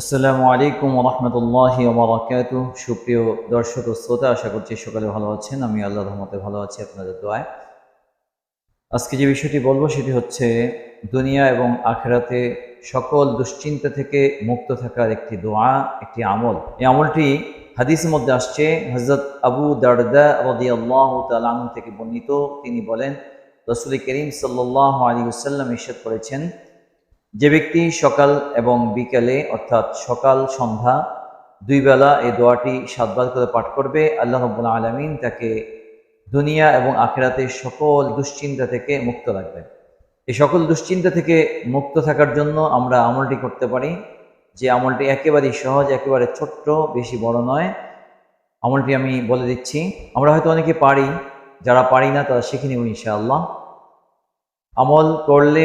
আসসালামু আলাইকুম রহমতুল্লাহ ওবরাকাত সুপ্রিয় দর্শক ও শ্রোতা, আশা করছি সকালে ভালো আছেন। আমি আল্লাহ রহমতে ভালো আছি আপনাদের দোয়ায়। আজকে যে বিষয়টি বলব সেটি হচ্ছে দুনিয়া এবং আখেরাতে সকল দুশ্চিন্তা থেকে মুক্ত থাকার একটি দোয়া, একটি আমল। এই আমলটি হাদিসের মধ্যে আসছে হজরত আবু দারদা রদি আল্লাহ তালাম থেকে বর্ণিত। তিনি বলেন, রসুল করিম সাল্লাহ আলী সাল্লাম ইস্বাদ করেছেন যে ব্যক্তি সকাল এবং বিকালে, অর্থাৎ সকাল, সন্ধ্যা, দুই বেলা এই দোয়াটি সাতবার করে পাঠ করবে, আল্লাহ রব্বুল আলমিন তাকে দুনিয়া এবং আখেরাতে সকল দুশ্চিন্তা থেকে মুক্ত রাখবে এই সকল দুশ্চিন্তা থেকে মুক্ত থাকার জন্য আমরা আমলটি করতে পারি, যে আমলটি একেবারেই সহজ, একেবারে ছোট্ট, বেশি বড় নয়। আমলটি আমি বলে দিচ্ছি, আমরা হয়তো অনেকে পারি, যারা পারি না তারা শিখে নেব ইনশাআল্লাহ। আমল করলে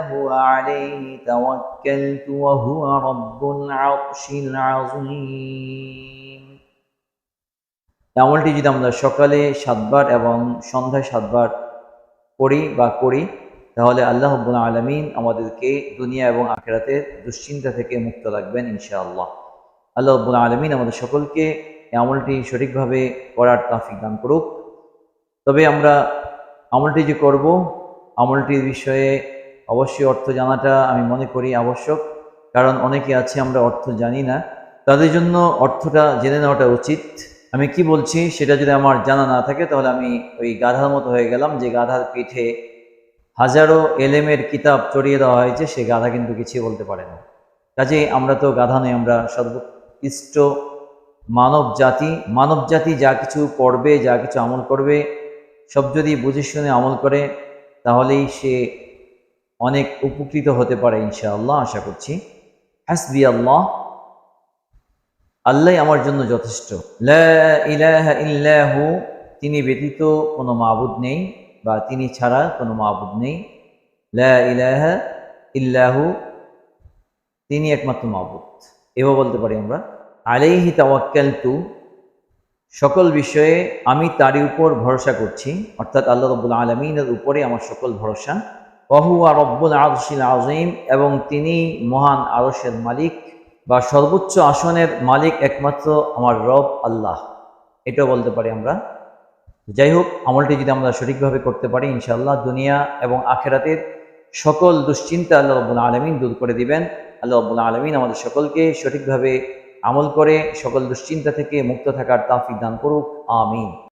هو عليه توكلت وهو رب العرش العظيم আমলটি যদি আমরা সকালে সাতবার এবং সন্ধ্যায় সাতবার পড়ি বা করি তাহলে আল্লাহ রব্বুল আলমিন আমাদেরকে দুনিয়া এবং আখেরাতে দুশ্চিন্তা থেকে মুক্ত রাখবেন ইনশাআল্লাহ আল্লাহ রব্বুল আলমিন আমাদের সকলকে এই আমলটি সঠিকভাবে করার তাফিক দান করুক তবে আমরা আমলটি যে করব আমলটির বিষয়ে অবশ্যই অর্থ জানাটা আমি মনে করি আবশ্যক, কারণ অনেকে আছে আমরা অর্থ জানি না। তাদের জন্য অর্থটা জেনে নেওয়াটা উচিত। আমি কি বলছি, সেটা যদি আমার জানা না থাকে তাহলে আমি ওই গাধার মতো হয়ে গেলাম যে গাধার পিঠে হাজারো এলেমের কিতাব চড়িয়ে দেওয়া হয়েছে, সে গাধা কিন্তু কিছুই বলতে পারে না। কাজেই আমরা তো গাধা নই, আমরা সর্বোৎকৃষ্ট মানব জাতি। মানব জাতি যা কিছু পড়বে যা কিছু আমল করবে, সব যদি বুঝে শুনে আমল করে, তাহলেই সে অনেক উপকৃত হতে পারে ইনশাআল্লাহ, আশা করছি। হাসবি আল্লাহ আল্লাহ আমার জন্য যথেষ্ট। ইল্লাহু, তিনি ব্যতীত কোনো মাবুদ নেই বা তিনি ছাড়া কোনো মাবুদ নেই। ইল্লাহু, তিনি একমাত্র মাবুদ। এভাবে বলতে পারি আমরা। আলাইহি তাওয়াক্কালতু, সকল বিষয়ে আমি তারই উপর ভরসা করছি। অর্থাৎ আল্লাহ রব্বুল আলমিনের উপরে আমার সকল ভরসা। ওহুয়া রব্বুল আরশিল আজিম এবং তিনি মহান আরশের মালিক বা সর্বোচ্চ আসনের মালিক একমাত্র আমার রব আল্লাহ। এটাও বলতে পারি আমরা। যাই হোক আমলটি যদি আমরা সঠিকভাবে করতে পারি, ইনশাআল্লাহ দুনিয়া এবং আখেরাতের সকল দুশ্চিন্তা আল্লাহ রব্বুল আলমিন দূর করে দিবেন। আল্লাহ রব্বুল আলমিন আমাদের সকলকে সঠিকভাবে আমল করে সকল দুশ্চিন্তা থেকে মুক্ত থাকার তাফিক দান করুক। আমিন।